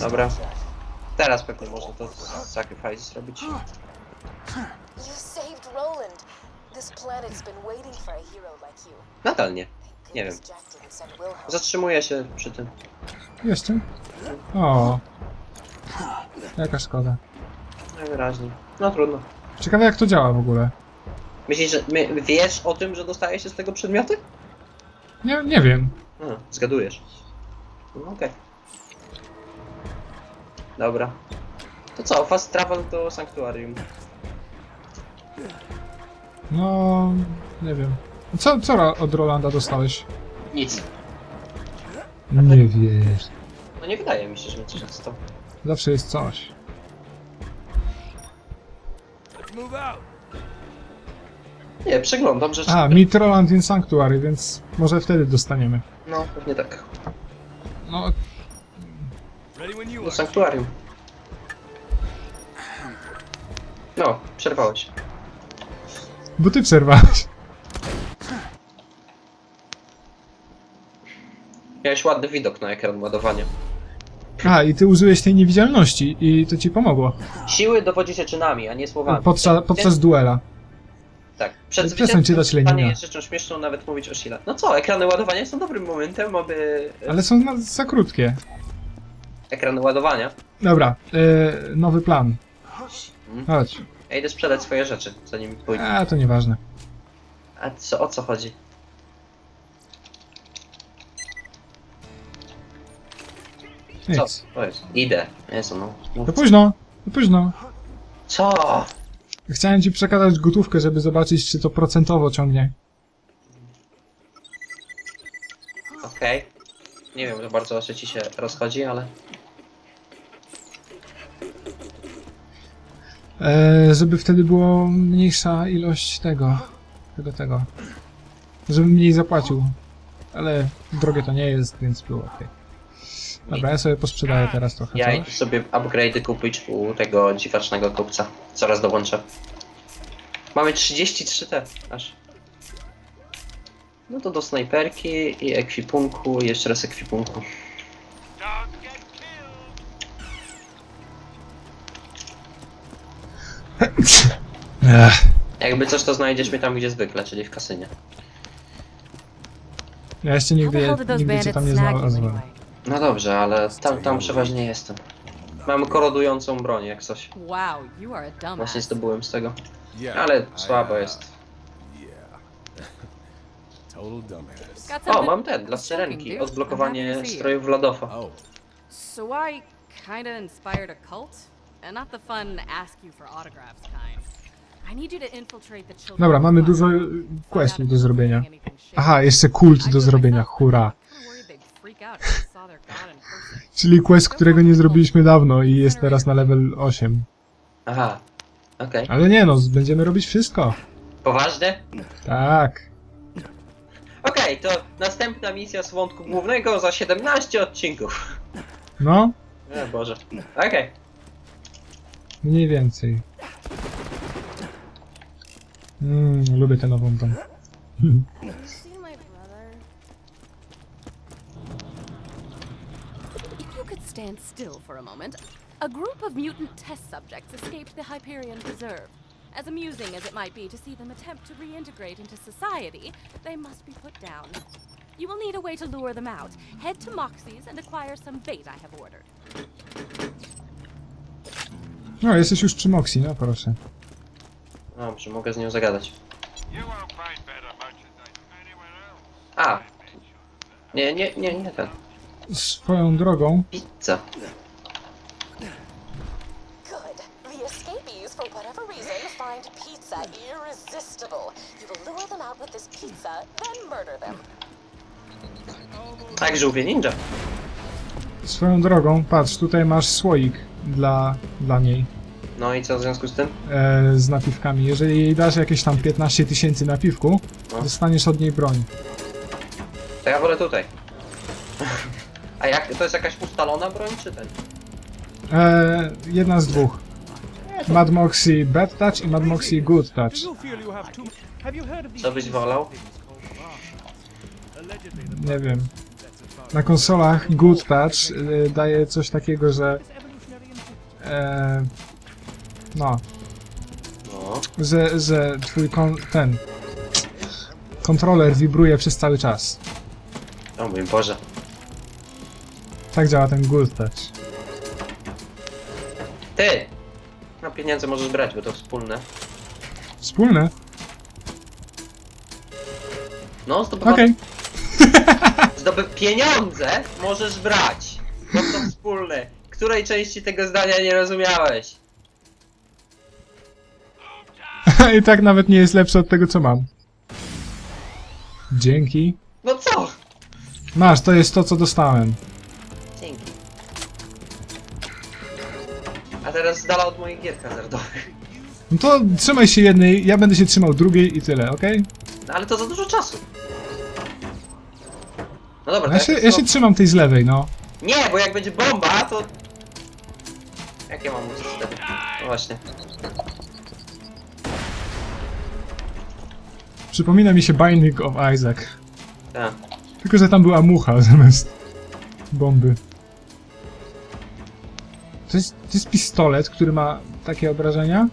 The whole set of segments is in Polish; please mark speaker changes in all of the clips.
Speaker 1: Dobra. Teraz pewnie można to sacrifice zrobić.
Speaker 2: You saved Roland. This planet's been waiting for a hero like you.
Speaker 1: Nadal nie. Nie wiem. Zatrzymuję się przy tym.
Speaker 3: Jeszcze? O. Jaka szkoda.
Speaker 1: Najwyraźniej. No trudno.
Speaker 3: Ciekawe jak to działa w ogóle.
Speaker 1: Myślisz, że my, wiesz o tym, że dostaje się z tego przedmioty?
Speaker 3: Nie, nie wiem.
Speaker 1: A, zgadujesz. No, Okej. Dobra. To co, fast travel do sanktuarium.
Speaker 3: No, nie wiem. Co, co od Rolanda dostałeś?
Speaker 1: Nic.
Speaker 3: Nie wiesz.
Speaker 1: No nie wydaje mi się, że coś dostał.
Speaker 3: Zawsze jest coś.
Speaker 1: Nie, przeglądam rzeczy.
Speaker 3: A, Meet Roland in Sanctuary, więc może wtedy dostaniemy.
Speaker 1: No, pewnie tak.
Speaker 3: No,
Speaker 1: Do sanktuarium. No, przerwałeś.
Speaker 3: bo ty przerwałeś.
Speaker 1: Miałeś ładny widok na ekran ładowania.
Speaker 3: A, i ty użyłeś tej niewidzialności i to ci pomogło.
Speaker 1: Siły dowodzi się czynami, a nie słowami.
Speaker 3: Podczas, podczas duela.
Speaker 1: Tak. Przed
Speaker 3: Przestań czytać Lenina.
Speaker 1: jest rzeczą śmieszną nawet mówić o sile. No co, ekrany ładowania są dobrym momentem, aby...
Speaker 3: Ale są na, za krótkie.
Speaker 1: Ekrany ładowania.
Speaker 3: Dobra, e, nowy plan. Chodź.
Speaker 1: Ja idę sprzedać swoje rzeczy, zanim pójdę.
Speaker 3: A, to nieważne.
Speaker 1: A co, o co chodzi? Co?
Speaker 3: Nic.
Speaker 1: To jest. Idę. Jezu, no. no.
Speaker 3: To późno, to późno.
Speaker 1: Co?
Speaker 3: Chciałem ci przekazać gotówkę, żeby zobaczyć, czy to procentowo ciągnie.
Speaker 1: Okej. Nie wiem za bardzo, o co ci się rozchodzi, ale...
Speaker 3: żeby wtedy było mniejsza ilość tego, tego, tego. Żebym mniej zapłacił. Ale drogie to nie jest, więc było ok. Dobra, ja sobie posprzedaję teraz trochę
Speaker 1: Ja idę
Speaker 3: coś.
Speaker 1: sobie upgrade'y kupić u tego dziwacznego kupca. Zaraz dołączę. Mamy 33 te, aż. No to do snajperki i ekwipunku, i jeszcze raz ekwipunku.
Speaker 3: Ech,
Speaker 1: Jakby coś to znajdziesz mnie tam gdzie zwykle, czyli w kasynie.
Speaker 3: ja jeszcze
Speaker 4: How
Speaker 3: nigdy,
Speaker 4: the hell did those
Speaker 3: nigdy cię
Speaker 4: bandits
Speaker 3: tam nie
Speaker 4: snag you
Speaker 3: znalazłem.
Speaker 4: anyway?
Speaker 1: No dobrze, ale tam, tam przeważnie jestem. Mam korodującą broń jak coś.
Speaker 4: Wow, you are a
Speaker 1: Właśnie
Speaker 4: dumbass.
Speaker 1: zdobyłem z tego.
Speaker 5: Yeah.
Speaker 1: Ale
Speaker 5: I,
Speaker 1: słabo
Speaker 5: uh,
Speaker 1: jest.
Speaker 5: Yeah. Total dumbass.
Speaker 4: Got
Speaker 1: O,
Speaker 4: something-
Speaker 1: mam ten, dla syrenki. Odblokowanie strojów Ladofa.
Speaker 5: Oh,
Speaker 4: So I kinda inspired a cult, and not the fun ask you for autographs kind. I need you to infiltrate the children.
Speaker 3: Dobra, mamy dużo questów do zrobienia. Aha, jeszcze kult do zrobienia, hura. Czyli quest, którego nie zrobiliśmy dawno i jest teraz na level 8.
Speaker 1: Aha. Okej.
Speaker 3: Ale nie no, będziemy robić wszystko.
Speaker 1: Poważnie?
Speaker 3: Tak.
Speaker 1: Okej, to następna misja z wątku głównego za 17 odcinków.
Speaker 3: No,
Speaker 1: O Boże. Okej.
Speaker 3: Mniej więcej. Mm, lubię tę nową broń.
Speaker 4: Stand still for a moment, a group of mutant test subjects escaped the Hyperion Preserve. As amusing as it might be to see them attempt to reintegrate into society, they must be put down. You will need a way to lure them out. Head to Moxie's and acquire some bait I have ordered.
Speaker 3: No, jesteś już przy Moxie, no proszę.
Speaker 1: Dobrze, mogę z nią zagadać. A. Nie, nie, nie, nie ten.
Speaker 3: Swoją drogą,
Speaker 1: Pizza.
Speaker 2: Good. The escapees, for whatever reason, find pizza irresistible. You will lure them out with this pizza, then murder them.
Speaker 1: Tak, żółwie ninja.
Speaker 3: swoją drogą, patrz, tutaj masz słoik dla, dla niej
Speaker 1: No i co w związku z tym?
Speaker 3: e, z napiwkami. Jeżeli jej dasz jakieś tam 15 tysięcy napiwku,
Speaker 1: No.
Speaker 3: dostaniesz od niej broń.
Speaker 1: To ja wolę tutaj. A jak, to jest jakaś ustalona broń, czy ten?
Speaker 3: E, jedna z dwóch. Mad Moxie Bad Touch i Mad Moxie Good Touch.
Speaker 1: Co byś wolał?
Speaker 3: Nie wiem. na konsolach Good Touch y, daje coś takiego, że e, no,
Speaker 1: No.
Speaker 3: że, że twój kon, ten kontroler wibruje przez cały czas.
Speaker 1: O mój Boże.
Speaker 3: Tak działa ten Good Touch.
Speaker 1: Ty! No pieniądze możesz brać, bo to wspólne.
Speaker 3: Wspólne?
Speaker 1: No, zdobywa...
Speaker 3: Okej.
Speaker 1: Zdoby... Pieniądze możesz brać, bo to wspólne. Której części tego zdania nie rozumiałeś?
Speaker 3: I tak nawet nie jest lepsze od tego, co mam. Dzięki.
Speaker 1: No co?
Speaker 3: Masz, to jest to, co dostałem.
Speaker 1: Dzięki. A teraz z dala od moich gier hazardowych.
Speaker 3: No to trzymaj się jednej, ja będę się trzymał drugiej i tyle, okej?
Speaker 1: No ale to za dużo czasu. No dobra, to
Speaker 3: Ja się, ja się trzymam tej z lewej, no.
Speaker 1: Nie, bo jak będzie bomba, to... Jak ja mam wtedy? No właśnie.
Speaker 3: Przypomina mi się Binding of Isaac.
Speaker 1: Tak.
Speaker 3: Tylko, że tam była mucha zamiast bomby. To jest, to jest pistolet, który ma takie obrażenia?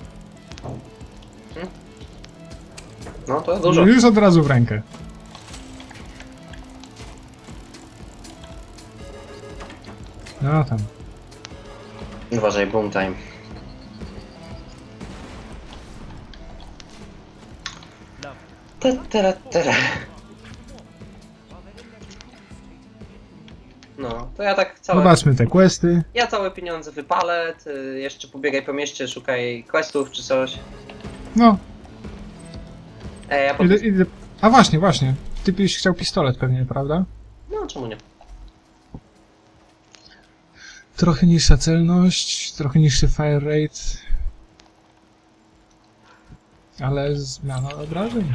Speaker 1: No to dużo.
Speaker 3: Już od razu w rękę. No tam.
Speaker 1: Uważaj, boom time. Te, tere, tere. No, to ja tak całe...
Speaker 3: Zobaczmy te questy.
Speaker 1: Ja całe pieniądze wypalę, ty jeszcze pobiegaj po mieście, szukaj questów czy coś.
Speaker 3: No,
Speaker 1: Ej, ja potem...
Speaker 3: idę, idę. A właśnie, właśnie. Ty byś chciał pistolet pewnie, prawda?
Speaker 1: No, czemu nie?
Speaker 3: Trochę niższa celność, trochę niższy fire rate. Ale zmiana obrażeń.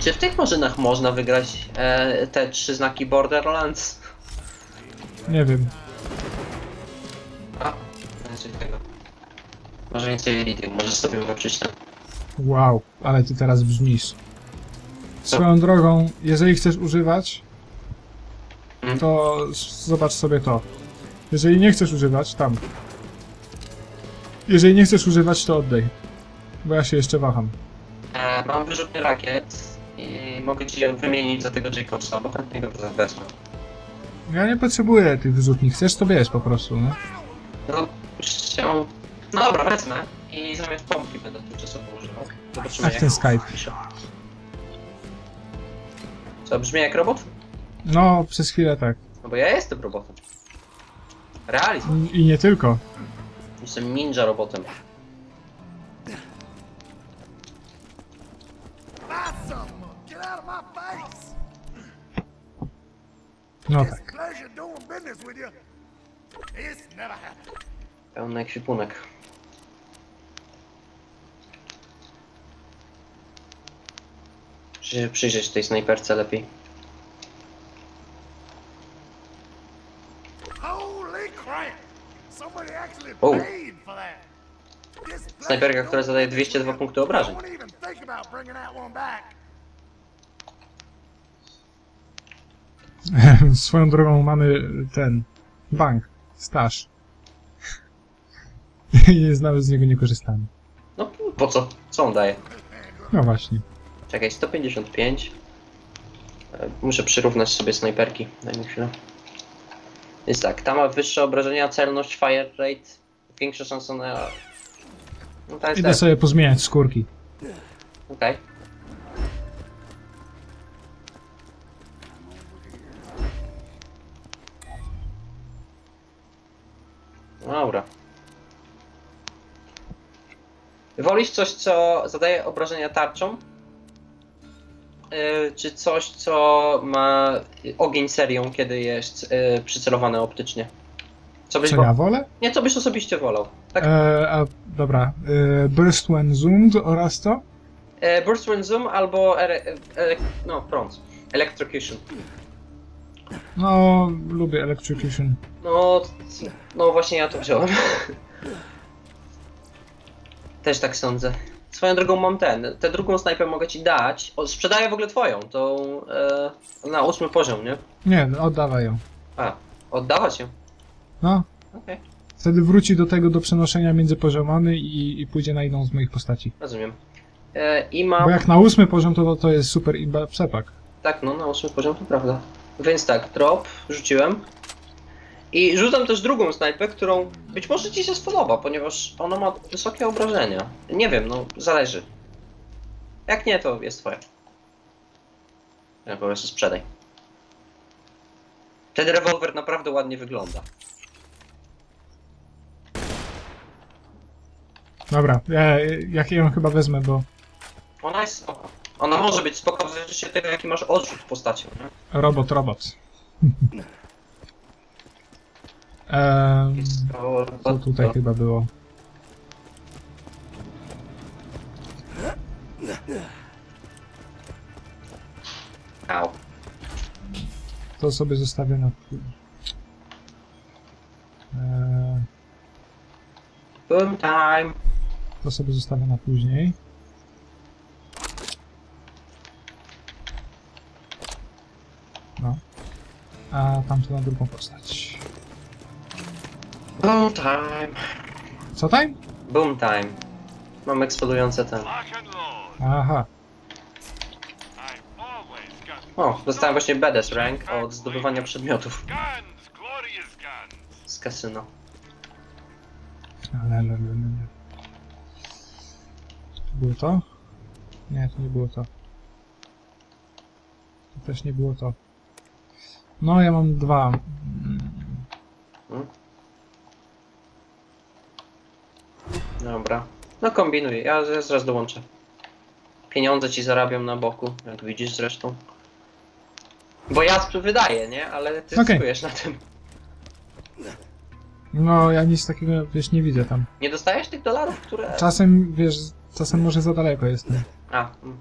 Speaker 1: Czy w tych maszynach można wygrać e, te trzy znaki Borderlands?
Speaker 3: Nie wiem.
Speaker 1: A, znaczy tego. Może więcej Iridium, możesz sobie tam.
Speaker 3: Wow, ale ty teraz brzmisz. Swoją drogą, jeżeli chcesz używać,
Speaker 1: Mm.
Speaker 3: to s- zobacz sobie to. Jeżeli nie chcesz używać, tam. Jeżeli nie chcesz używać, to oddaj. Bo ja się jeszcze waham.
Speaker 1: E, mam wyrzutny rakiet i mogę ci ją wymienić za tego Jacobsa, bo chętnie go wezmę.
Speaker 3: Ja nie potrzebuję tych wyrzutni. Chcesz, to bierz po prostu, no.
Speaker 1: No, się... No dobra, wezmę i zamiast pompki będę tymczasowo używał. Zobaczymy
Speaker 3: Ach,
Speaker 1: jak
Speaker 3: ten Skype.
Speaker 1: Co, brzmi jak robot?
Speaker 3: No, przez chwilę tak.
Speaker 1: No bo ja jestem robotem. Realizm.
Speaker 3: I nie tylko.
Speaker 1: Jestem ninja robotem.
Speaker 3: No tak.
Speaker 1: Pełny ekwipunek. Przyjrzeć tej snajperce lepiej. Snajperka, która zadaje
Speaker 5: business
Speaker 1: 202
Speaker 5: with
Speaker 1: punkty obrażeń.
Speaker 3: Swoją drogą mamy ten bank, staż. I nawet z niego nie korzystamy.
Speaker 1: No po co? Co on daje?
Speaker 3: No właśnie.
Speaker 1: Czekaj, 155. E, Muszę przyrównać sobie snajperki. Daj mi chwilę. Jest tak, ta ma wyższe obrażenia, celność, fire rate, większe szanse na... No to jest
Speaker 3: Idę
Speaker 1: tak,
Speaker 3: sobie pozmieniać skórki.
Speaker 1: okej. Dobra. Wolisz coś, co zadaje obrażenia tarczą? Yy, czy coś, co ma ogień serią, kiedy jest yy, przycelowane optycznie? Co byś
Speaker 3: Co
Speaker 1: wo-
Speaker 3: ja wolę?
Speaker 1: Nie, co byś osobiście wolał? Tak,
Speaker 3: E, a, dobra. E, burst when zoomed oraz to?
Speaker 1: e, Burst Wind Zoom albo ere, e, no, prąd. Electrocution.
Speaker 3: No, lubię electrocution.
Speaker 1: No, c- no właśnie ja to wziąłem. Też tak sądzę. Swoją drogą mam ten, tę drugą snajpę mogę ci dać. O, sprzedaję w ogóle twoją, tą e, na ósmy poziom, nie?
Speaker 3: Nie, oddawaj ją.
Speaker 1: A, oddawać ją.
Speaker 3: No,
Speaker 1: Okej,
Speaker 3: wtedy wróci do tego do przenoszenia między poziomami i, i pójdzie na jedną z moich postaci.
Speaker 1: rozumiem. E, I
Speaker 3: Bo
Speaker 1: mam.
Speaker 3: jak na ósmy poziom, to to jest super imba przepak.
Speaker 1: Tak, no na ósmy poziom to prawda. Więc tak, drop rzuciłem. I rzucam też drugą snajpę, którą być może ci się spodoba, ponieważ ona ma wysokie obrażenia. Nie wiem, no zależy. Jak nie, to jest twoja. Ja po prostu sprzedaj. Ten rewolwer naprawdę ładnie wygląda.
Speaker 3: Dobra, ja, jak ją chyba wezmę, bo
Speaker 1: Ona jest spoko. Ona może być spoko w zależności od tego, jaki masz odrzut postacią, nie?
Speaker 3: robot, robot. Ehm,
Speaker 1: To,
Speaker 3: co tutaj chyba było?
Speaker 1: Au.
Speaker 3: To sobie zostawię na... pół- Eee,
Speaker 1: Boom time.
Speaker 3: To sobie zostawię na później. No. A tamto na drugą postać.
Speaker 1: Boom time.
Speaker 3: Co time?
Speaker 1: Boom time. Mam eksplodujące ten.
Speaker 3: Aha.
Speaker 1: O, dostałem właśnie BDS rank od zdobywania przedmiotów z kasyna.
Speaker 3: Ale, ale, ale, ale. Było to? Nie, to nie było to. To też nie było to. No, ja mam dwa. Mm,
Speaker 1: Dobra. No kombinuj, ja ja zaraz dołączę. Pieniądze ci zarabiam na boku, jak widzisz zresztą. Bo ja tu wydaję, nie? Ale ty
Speaker 3: Okej.
Speaker 1: zyskujesz na tym.
Speaker 3: No, ja nic takiego, wiesz, nie widzę tam.
Speaker 1: Nie dostajesz tych dolarów, które...
Speaker 3: Czasem, wiesz, czasem może za daleko jestem.
Speaker 1: A. mm.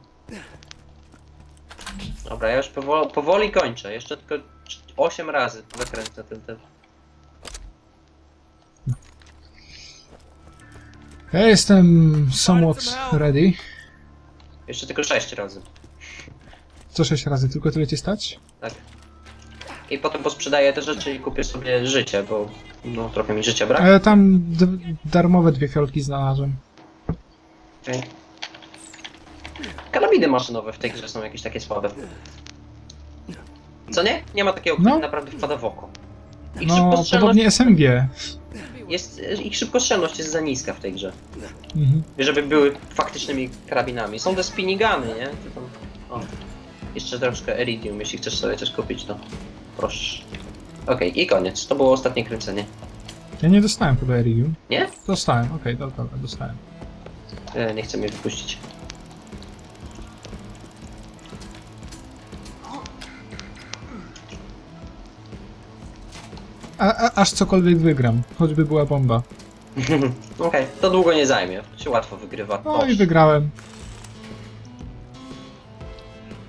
Speaker 1: Dobra, ja już powoli, powoli kończę. Jeszcze tylko 8 razy zakręcę ten ten.
Speaker 3: Ja jestem somewhat ready.
Speaker 1: Jeszcze tylko 6 razy.
Speaker 3: Co sześć razy, tylko tyle ci stać?
Speaker 1: Tak. I potem posprzedaję te rzeczy i kupię sobie życie, bo no trochę mi życia brak.
Speaker 3: Ale tam d- darmowe dwie fiolki znalazłem.
Speaker 1: Okej. Karabiny maszynowe w tej grze są jakieś takie słabe. Co nie? Nie ma takiego, który
Speaker 3: No.
Speaker 1: naprawdę wpada w oko. Ich
Speaker 3: No,
Speaker 1: szybkostrzelność,
Speaker 3: podobnie SMG.
Speaker 1: jest, ich szybkostrzelność jest za niska w tej grze.
Speaker 3: Mhm.
Speaker 1: Żeby były faktycznymi karabinami. Są te spinigany, nie? To tam, o. Jeszcze troszkę Iridium, jeśli chcesz sobie coś kupić, to proszę. Okej, i koniec. To było ostatnie kręcenie.
Speaker 3: Ja nie dostałem chyba Iridium.
Speaker 1: Nie?
Speaker 3: Dostałem, okej, dobra, dobra, dostałem.
Speaker 1: E, nie chcę mnie wypuścić.
Speaker 3: A, a, aż cokolwiek wygram, choćby była bomba.
Speaker 1: Okej, to długo nie zajmie. To się łatwo wygrywa.
Speaker 3: No
Speaker 1: O,
Speaker 3: i wygrałem.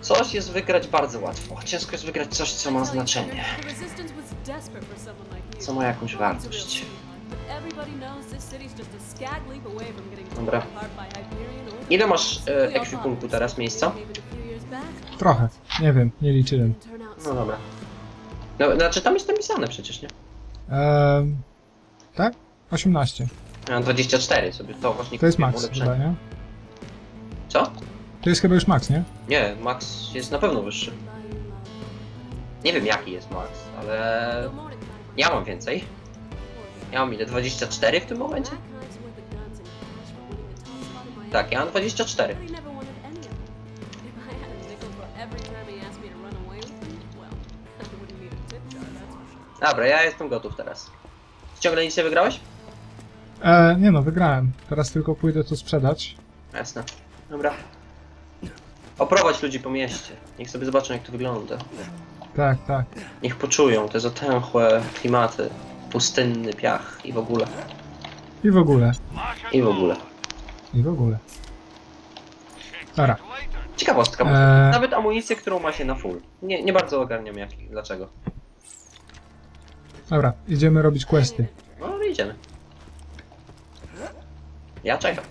Speaker 1: Coś jest wygrać bardzo łatwo. Ciężko jest wygrać coś, co ma znaczenie. Co ma jakąś wartość. Dobra. Ile masz e, ekwipunku teraz miejsca?
Speaker 3: Trochę, nie wiem, nie liczyłem.
Speaker 1: No dobra. No, znaczy tam jest napisane przecież, nie?
Speaker 3: Ehm, tak? 18.
Speaker 1: Ja mam 24 sobie, to właśnie
Speaker 3: To jest
Speaker 1: kupiłem
Speaker 3: max
Speaker 1: ulepszenie.
Speaker 3: chyba, nie?
Speaker 1: Co?
Speaker 3: To jest chyba już max, nie?
Speaker 1: Nie, max jest na pewno wyższy. Nie wiem jaki jest max, ale ja mam więcej. Ja mam ile? 24 w tym momencie? Tak, ja mam 24.
Speaker 4: He never wanted any of them. If I had a nickel for every time he asked me to run away with him, well, I wouldn't need a tip jar, that's for sure.
Speaker 1: Dobra, ja jestem gotów teraz. Ciągle nic nie wygrałeś?
Speaker 3: E, nie no, wygrałem. Teraz tylko pójdę to sprzedać.
Speaker 1: Jasne. Dobra. Oprowadź ludzi po mieście. Niech sobie zobaczą jak to wygląda.
Speaker 3: Tak, tak.
Speaker 1: Niech poczują te zatęchłe klimaty, pustynny piach i w ogóle.
Speaker 3: I w ogóle.
Speaker 1: I w ogóle.
Speaker 3: I w ogóle. Dobra.
Speaker 1: Ciekawostka.
Speaker 3: Eee.
Speaker 1: Nawet amunicję, którą ma się na full. Nie, nie bardzo ogarniam jak, dlaczego.
Speaker 3: Dobra, idziemy robić questy.
Speaker 1: No ale idziemy. Ja czekam.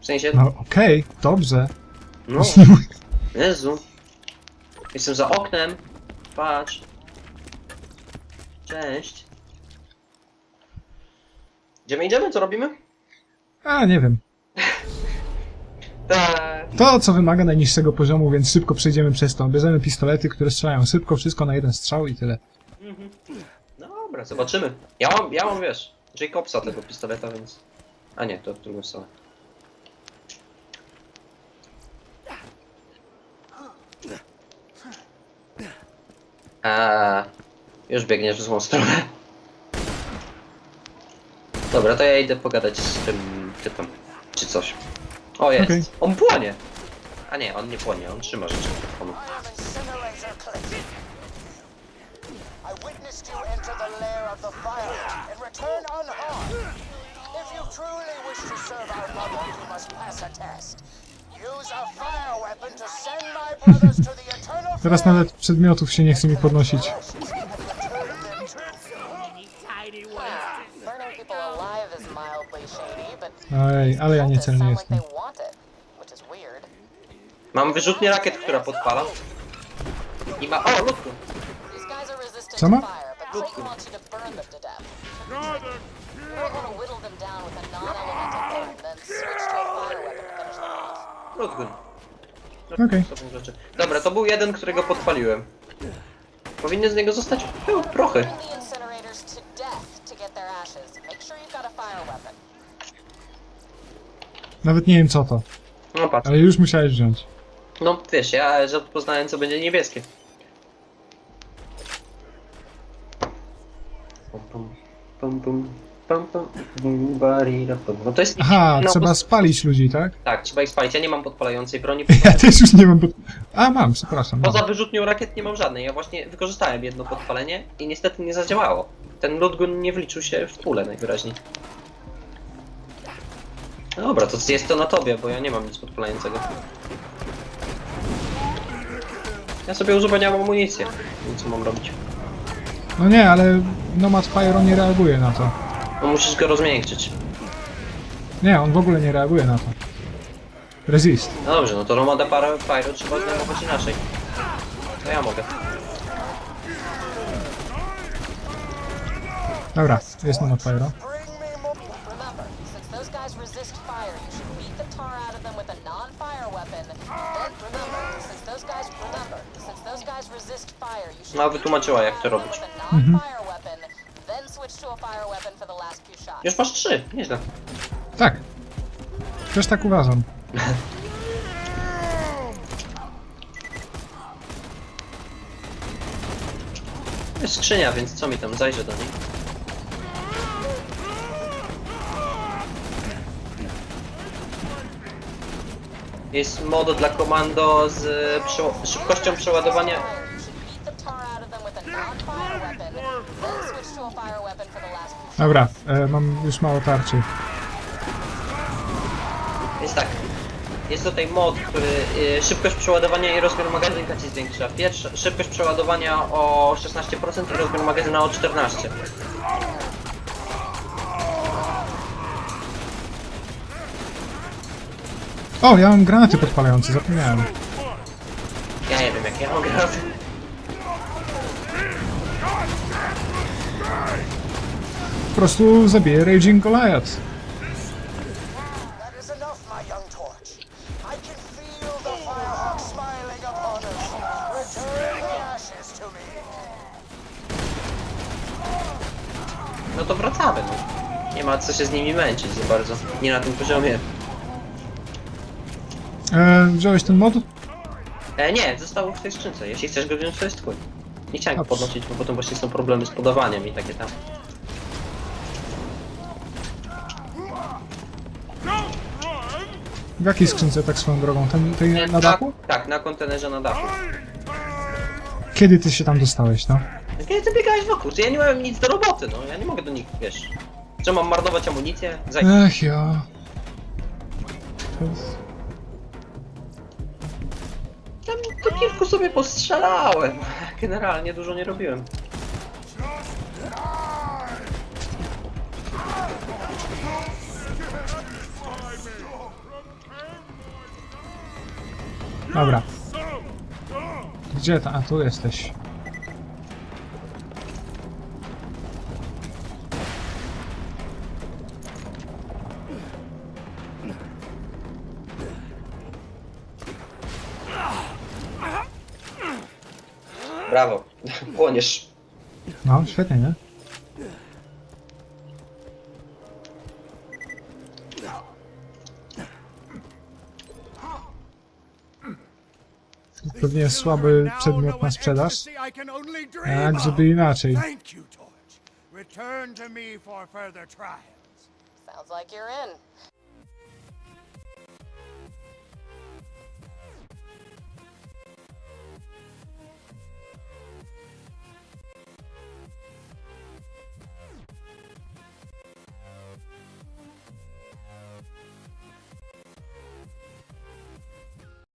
Speaker 1: W sensie,
Speaker 3: No okej, dobrze.
Speaker 1: no, Jezu. Jestem za oknem. Patrz. Cześć. Gdzie my idziemy? Co robimy?
Speaker 3: A, nie wiem.
Speaker 1: Tak.
Speaker 3: To, co wymaga najniższego poziomu, więc szybko przejdziemy przez to. Bierzemy pistolety, które strzelają szybko, wszystko na jeden strzał i tyle.
Speaker 1: Dobra, zobaczymy. Ja mam, ja mam, wiesz, Jacobsa tego pistoleta, więc... A nie, to w drugą stronę. A, już biegniesz w złą stronę. Dobra, to ja idę pogadać z tym typem, czy coś. O, jest.
Speaker 3: Okej.
Speaker 1: On płonie. A nie, on nie płonie, on trzyma rzeczy mikrofonu.
Speaker 5: I am Incinerator Cliff. I witnessed you enter the lair of the fire and return unharmed. If you truly wish to serve our mother, you must pass a test. Use a fire weapon to send my brothers to the eternal
Speaker 3: Teraz nawet przedmiotów się nie chce mi podnosić. Ej, ale ja niecelny jestem.
Speaker 1: Mam wyrzutnię rakiet, która podpala. I ma... O,
Speaker 2: resistant
Speaker 3: Co ma?
Speaker 2: off.
Speaker 1: Ludgun.
Speaker 3: Okej.
Speaker 1: Rzeczy. Dobra, to był jeden, którego podpaliłem. Powinny z niego zostać no, prochy.
Speaker 3: Nawet nie wiem co to,
Speaker 1: No patrz.
Speaker 3: ale już musiałeś wziąć.
Speaker 1: No wiesz, ja że poznałem co będzie niebieskie. Pum, pum, pum, pum, pum, pum, pum, barira, pum. No to jest...
Speaker 3: Aha,
Speaker 1: no,
Speaker 3: trzeba spalić ludzi, tak?
Speaker 1: Tak, trzeba ich spalić. Ja nie mam podpalającej broni.
Speaker 3: Ja też już nie mam pod... A, mam, przepraszam.
Speaker 1: poza
Speaker 3: Mam.
Speaker 1: wyrzutnią rakiet nie mam żadnej. Ja właśnie wykorzystałem jedno podpalenie i niestety nie zadziałało. Ten Ludgun nie wliczył się w pulę najwyraźniej. Dobra, to jest to na tobie, bo ja nie mam nic podpalającego. Ja sobie uzupełniam amunicję. Więc co mam robić?
Speaker 3: No nie, ale Nomad Fire on nie reaguje na to.
Speaker 1: No musisz go rozmiękczyć.
Speaker 3: Nie, on w ogóle nie reaguje na to. Resist.
Speaker 1: No dobrze, no to Romada Pyro, Pyro trzeba zdejmować inaczej. To ja mogę.
Speaker 3: Dobra, jest Nomad Fire.
Speaker 2: Weapon for the last few shots.
Speaker 1: Już masz trzy, nieźle.
Speaker 3: Tak. Też tak uważam.
Speaker 1: Jest skrzynia, więc co mi tam zajrzę do niej? Jest mod dla komando z przeło- szybkością przeładowania.
Speaker 2: Fire, you should beat the tar out of them with a non-fire weapon. Then switch to a fire weapon for the last few shots.
Speaker 3: Dobra, e, mam już mało tarczy.
Speaker 1: Więc tak. Jest tutaj mod, który y, szybkość przeładowania i rozmiar magazynka ci zwiększa. Pierwsza szybkość przeładowania o 16% i rozmiar magazyna o 14%.
Speaker 3: O, ja mam granaty podpalające, zapomniałem.
Speaker 1: Ja nie wiem jak ja mogę robić.
Speaker 3: Po prostu zabiję Raging Goliath.
Speaker 1: No to wracamy, no. Nie ma co się z nimi męczyć za bardzo. Nie na tym poziomie.
Speaker 3: E, wziąłeś ten mod?
Speaker 1: E, nie, zostało w tej skrzynce. Jeśli chcesz go wziąć, to jest twój. Nie chciałem go
Speaker 3: Dobrze.
Speaker 1: podnosić, bo potem właśnie są problemy z podawaniem i takie tam.
Speaker 3: W jakiej skrzynce tak swoją drogą? Ten, tej
Speaker 1: E,
Speaker 3: na dachu?
Speaker 1: Tak, na kontenerze na dachu.
Speaker 3: Kiedy ty się tam dostałeś, no?
Speaker 1: Kiedy ty biegałeś wokół? Ja nie miałem nic do roboty, no. Ja nie mogę do nich, wiesz... Że mam marnować amunicję? Zaj...
Speaker 3: Ech, ja... To jest-
Speaker 1: kilku sobie postrzelałem. Generalnie dużo nie robiłem.
Speaker 3: Dobra. Gdzie ta? A tu jesteś.
Speaker 1: Brawo. Płoniesz.
Speaker 3: No, świetnie, nie? Pewnie jest słaby przedmiot na sprzedaż. A jak żeby inaczej.
Speaker 5: Thank you, Torch. Return to me for further trials.
Speaker 2: Sounds like you're in.